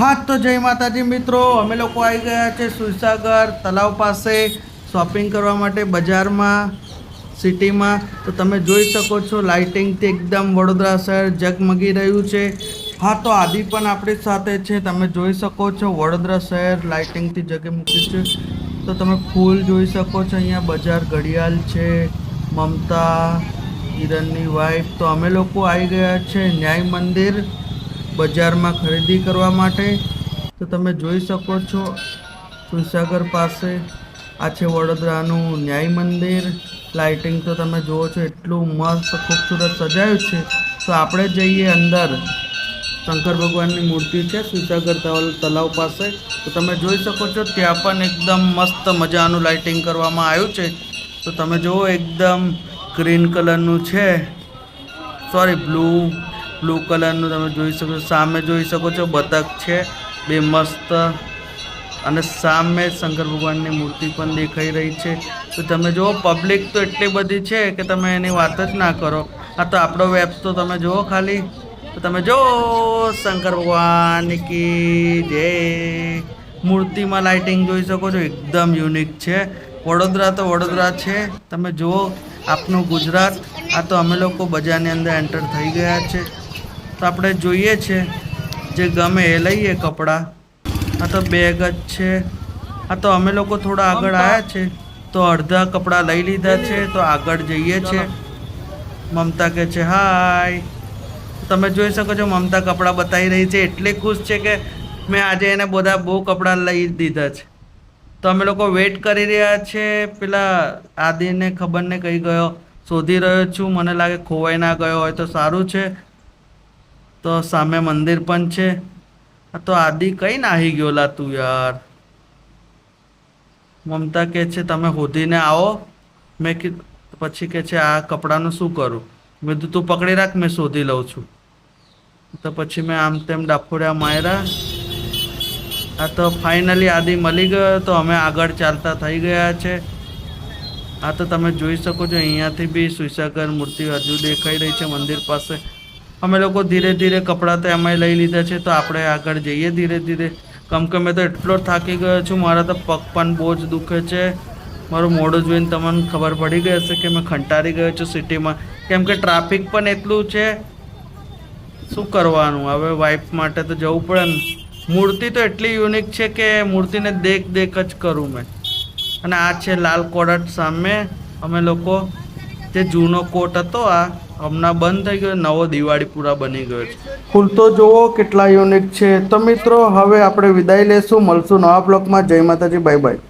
હા, તો જય માતાજી મિત્રો. અમે લોકો આવી ગયા છે સુરસાગર તલાવ પાસે શોપિંગ કરવા માટે બજારમાં, સિટીમાં. તો તમે જોઈ શકો છો લાઇટિંગથી એકદમ વડોદરા શહેર ઝગમગી રહ્યું છે. હા, તો આદિ પણ આપણી સાથે છે. તમે જોઈ શકો છો, વડોદરા શહેર લાઇટિંગથી ઝગમગી છે. તો તમે ફૂલ જોઈ શકો છો, અહીંયા બજાર ઘડિયાળ છે, મમતા હિરણની વાઇફ તો અમે લોકો આવી ગયા છે ન્યાય મંદિર. બજારમાં ખરીદી કરવા માટે, તો તમે જોઈ શકો છો સુરસાગર પાસે, આ છે વડોદરાનું ન્યાય મંદિર. લાઇટિંગ તો તમે જુઓ છો, એટલું મસ્ત ખૂબસૂરત સજાયું છે. તો આપણે જઈએ અંદર. શંકર ભગવાનની મૂર્તિ છે સુરસાગર તલ- તલાવ પાસે. તો તમે જોઈ શકો છો, ત્યાં પણ એકદમ મસ્ત મજાનું લાઇટિંગ કરવામાં આવ્યું છે. તો તમે જુઓ, એકદમ ગ્રીન કલરનું છે. સોરી બ્લુ બ્લુ કલરનું તમે જોઈ શકો છો. સામે જોઈ શકો છો, બતક છે, બે મસ્ત અને સામે શંકર ભગવાનની મૂર્તિ પણ દેખાઈ રહી છે. તો તમે જુઓ પબ્લિક તો એટલી બધી છે કે તમે એની વાત જ ના કરો. આ તો આપણો વેબ તો તમે જુઓ ખાલી. તો તમે જુઓ, શંકર ભગવાન કી જય. મૂર્તિમાં લાઇટિંગ જોઈ શકો છો, એકદમ યુનિક છે. વડોદરા તો વડોદરા છે. તમે જુઓ, આપનું ગુજરાત. આ તો અમે લોકો બજારની અંદર એન્ટર થઈ ગયા છે. તો આપણે જોઈએ છે જે ગમે એ લઈએ કપડાં. આ તો બેગ જ છે. આ તો અમે લોકો થોડા આગળ આવ્યા છે તો અડધા કપડાં લઈ લીધા છે તો આગળ જઈએ છે. મમતા કે છે હાય. તમે જોઈ શકો છો મમતા કપડાં બતાવી રહી છે. એટલી ખુશ છે કે મેં આજે એને બધા બહુ કપડાં લઈ દીધા છે. તો અમે લોકો વેઇટ કરી રહ્યા છે. પેલા આદિને ખબર ને કઈ ગયો શોધી રહ્યો છું. મને લાગે ખોવાઈ ના ગયો હોય તો સારું છે. તો સામે મંદિર પણ છે. તો આદિ કઈ નાહી ગયો લા તું યાર? મમતા કે છે, તમે શોધીને આવો. મેં કીધું, પછી કે છે, આ કપડાનું શું કરું? મેં કીધું, તું પકડી રાખ, મેં શોધી લઉં છું. તો પછી મેં આમ તેમ ડાફોડ્યા માર્યા. આ તો ફાઇનલી આદિ મળી ગયો, તો અમે આગળ ચાલતા થઈ ગયા છે. આ તો તમે જોઈ શકો છો, અહીંયાથી બી સુઈસાગર મૂર્તિ હજુ દેખાઈ રહી છે મંદિર પાસે. અમે લોકો ધીરે ધીરે કપડાં તો એમાંય લઈ લીધા છે, તો આપણે આગળ જઈએ ધીરે ધીરે. કમ કે મેં તો એટલો થાકી ગયો છું, મારા તો પગ પણ બહુ જ દુખે છે. મારું મોઢું જોઈને તમને ખબર પડી ગઈ હશે કે મેં ખંટારી ગયો છું સિટીમાં. કેમ કે ટ્રાફિક પણ એટલું છે. શું કરવાનું? હવે વાઈફ માટે તો જવું પડે ને. મૂર્તિ તો એટલી યુનિક છે કે મૂર્તિને દેખ દેખ જ કરું મેં. અને આ છે લાલ કોડટ સામે. અમે લોકો, જે જૂનો કોટ હતો આ હમણાં બંધ થઈ ગયો, નવો દિવાળીપુરા બની ગયો છે. ફૂલ તો જુઓ કેટલા યુનિક છે. તો મિત્રો, હવે આપણે વિદાય લેશું. મળશું નવા બ્લોગમાં જય માતાજી બાય બાય